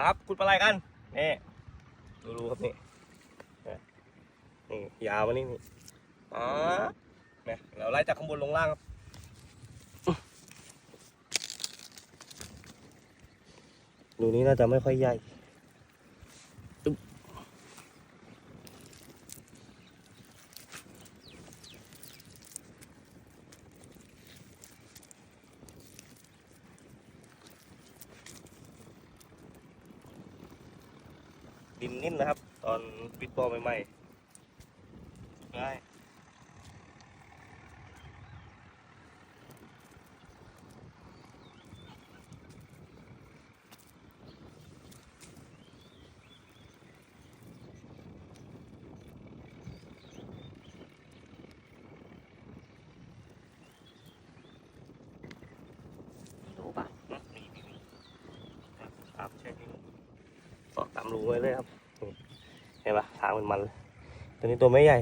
ครับขุดปลาไหลกันนี่ดูดูครับนี่นี่ยาวมานี่นี่อ๋อเน่เราไล่จากข้างบนลงล่างครับดูนี้น่าจะไม่ค่อยใหญ่ ดินนิ่มนะครับ ตอนปิดบอใหม่ๆได้รู้ปะครับใช่นี่สอดตามรูไว้เลยครับนี่ เห็นปะทางมันมันตัวนี้ตัวไม่ใหญ่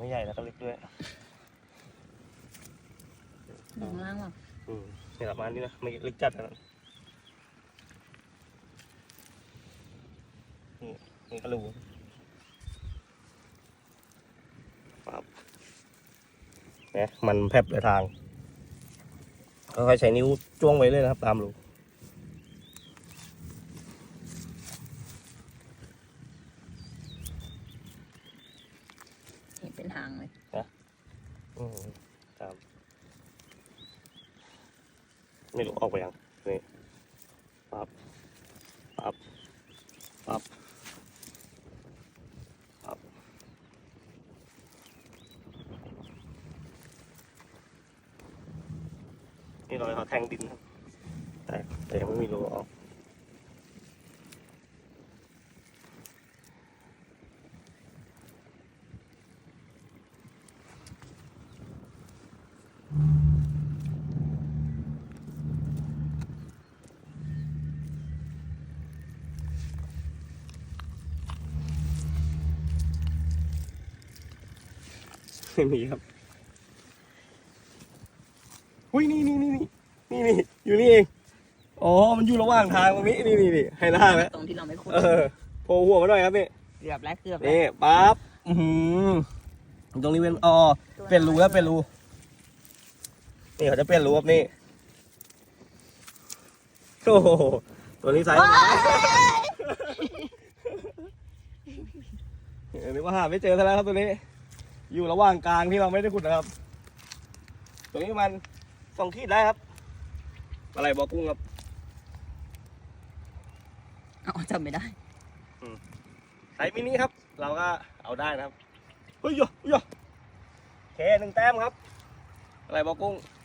ไม่ใหญ่แล้วก็เล็กด้วยข้างล่างว่ะอื มนี่ประมาณนี้นะไม่ลึกจัดนะนี่นี่ก็รู้ปั๊บเนี่ยมันแพบเลยทางค่อยๆใช้นิ้วจ้วงไว้เลยนะครับ ตามรูเห็นเป็นทางเลยอืมครับ ไม่รู้ออกไปยังนี่ปับปับปับปับนี่รอยเขาแทงดินครับแต่แต่ยังไม่มีรูออก ไม่มีครับหุ้ยนี่นี่นี่นี่นี่นี่อยู่นี่เองอ๋อมันอยู่ระหว่างทางตรงนี้นี่นี่นี่ให้หน้าไหมตรงที่เราไม่คุ้นเออโผล่หัวมาหน่อยครับนี่เกือบแล้วเกือบแล้วนี่ปั๊บอือหือตรงนี้เป็นอ๋อเปลี่ยนรูแล้วเปลี่ยนรูนี่เขาจะเปลี่ยนรูครับนี่โอ้โหตัวนี้ไซส์เออนึกว่าหาไม่เจอซะแล้วครับตัวนี้ อยู่ระหว่างกลางที่เราไม่ได้ขุดนะครับตัวนี้มันสองขีดได้ครับ อะไรบอกกุ้งครับเอาจำไม่ได้ไซส์มินิครับ เราก็เอาได้นะครับเฮ้ยโยโยโอเคหนึ่งแต้มครับ อะไรบอกกุ้งเ